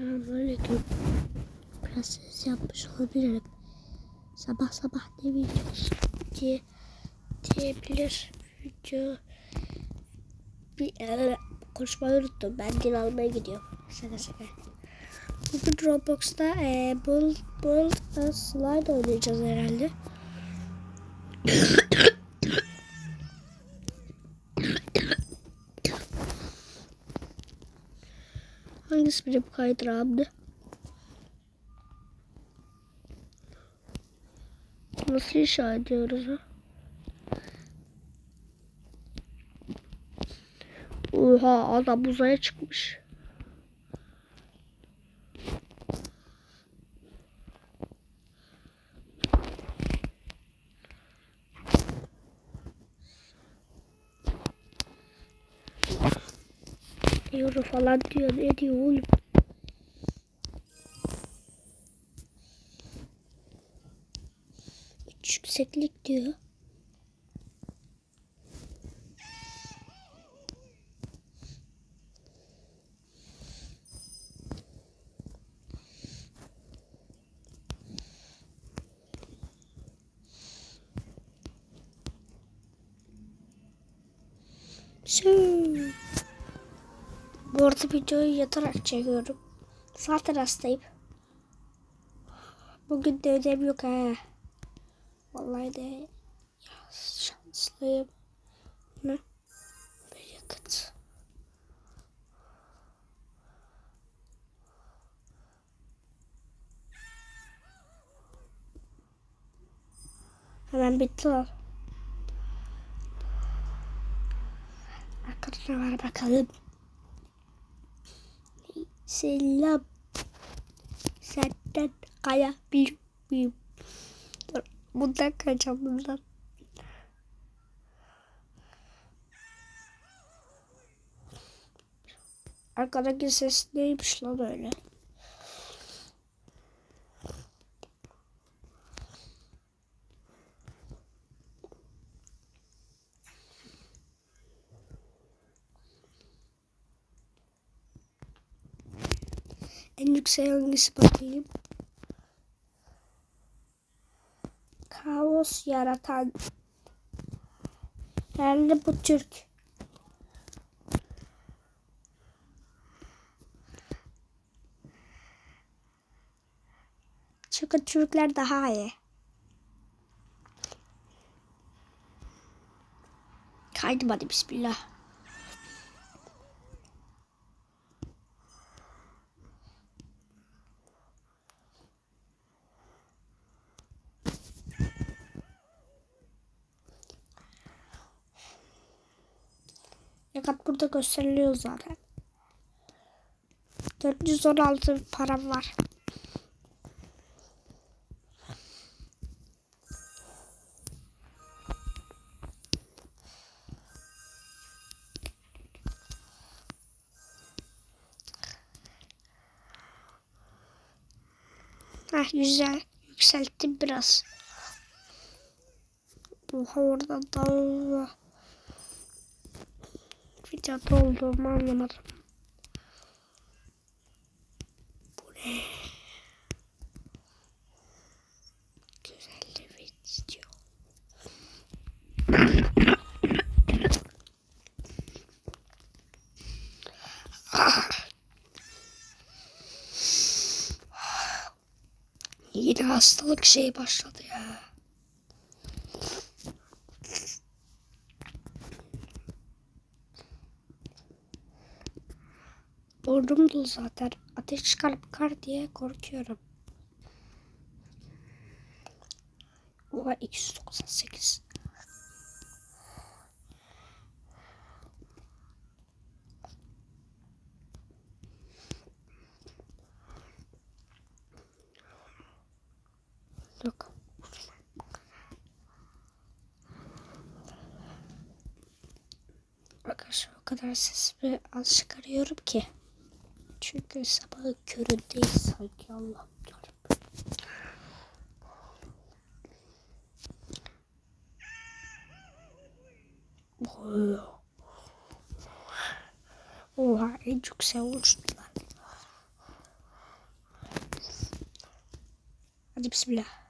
Selamünaleyküm. Biraz ses yapmış olabilirim. Sabah sabah ne videosu diye diyebilir video. Bir e, konuşmayı unuttum. Ben dil almaya gidiyorum. Şaka şaka. Bugün Roblox'ta e, Build, Build a Slide oynayacağız herhalde. Hangisi benim kaydırağımdı? Nasıl inşa ediyoruz ha? Oha adam uzaya çıkmış. Euro falan diyor. Ne diyor oğlum? Yükseklik diyor. Sür. Bu arada videoyu yatarak çekiyorum. Zaten hastayım. Bugün de ödev yok ha. Vallahi de ya, şanslıyım. Ne? Bir yakıt. Hemen bitti o. Arkadaşlar var bakalım. Selam. Senden kaya bir miyim? Dur. Bundan kaçacağım bundan. Arkadaki ses neymiş lan öyle? En yüksek hangisi bakayım? Kaos yaratan. Herhalde bu Türk. Çünkü Türkler daha iyi. Kaydım hadi bismillah. Fakat burada gösteriliyor zaten. 416 param var. Heh, güzel. Yükselttim biraz. Oha orada dağ videoda olduğumu anlamadım. Bu ne? Güzel bir video. Yine hastalık şey başladı ya. Burnum dolu zaten. Ateş çıkarıp kar diye korkuyorum. Oha 298. Yok. Arkadaşlar o kadar sesimi az çıkarıyorum ki. Çünkü sabah köründeyiz sanki Allah'ım yarabbim. Oha. Oha en çok sen uçtular. Hadi bismillah.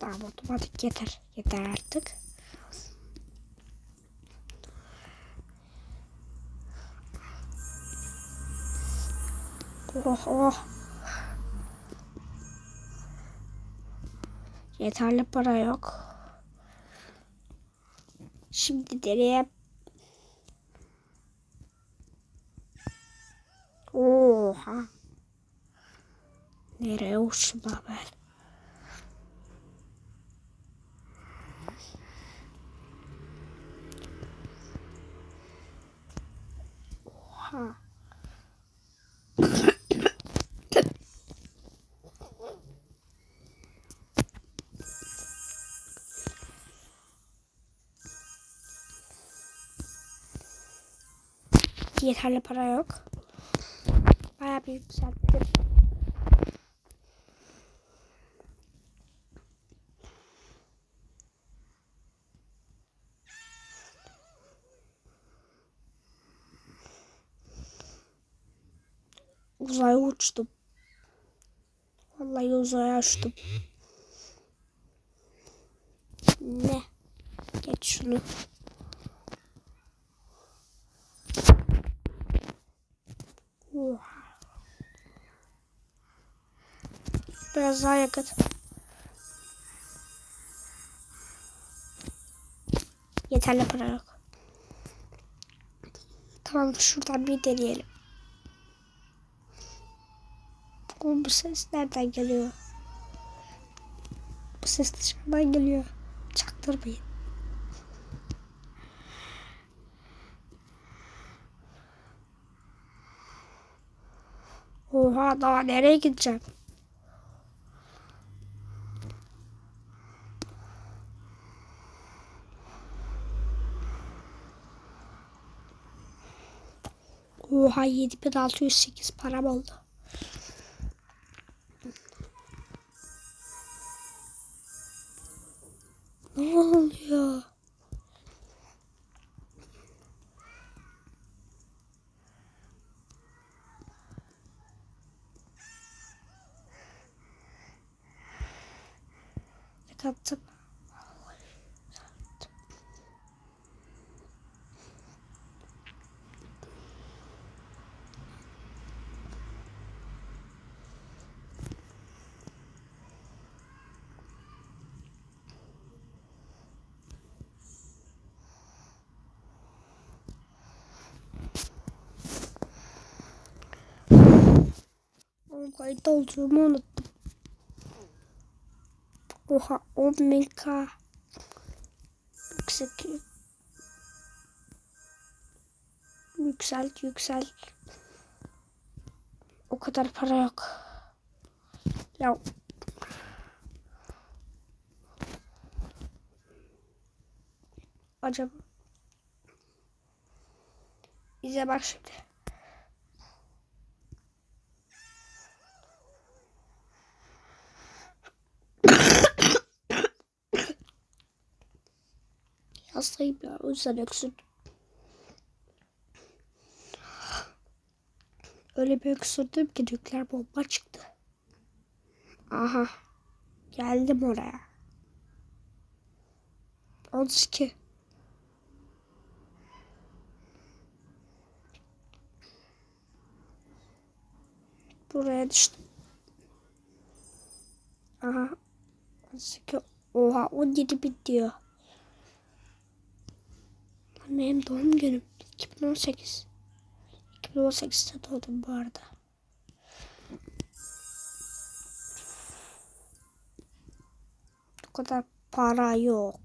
Tamam otomatik yeter. Yeter artık. Oh oh. Yeterli para yok. Şimdi nereye? Oha. Nereye uçtum ben? Oha. Yeterli para yok. Bayağı bir yükselttim. Uzaya uçtum. Vallahi uzaya uçtum. Ne? Geç şunu. Biraz daha yakıt. Yeterli para yok. Tamam şuradan bir deneyelim. Oğlum bu ses nereden geliyor? Bu ses dışarıdan geliyor. Çaktırmayın. Oha daha nereye gideceğim? Oha 7608 param oldu. Kattım. Oğlum kayıt olduğumu unuttum. Oha 10.000k yüksek yükselt yüksel o kadar para yok. Ya. Acaba. İzle bak şimdi Hastayım ya. O yüzden. Öyle bir öksürdüm ki nükleer bomba çıktı. Aha. Geldim oraya. 32. Buraya düştüm. Aha. 32. Oha 17 bit diyor. Benim doğum günüm 2018. 2018'de doğdum bu arada. O kadar para yok.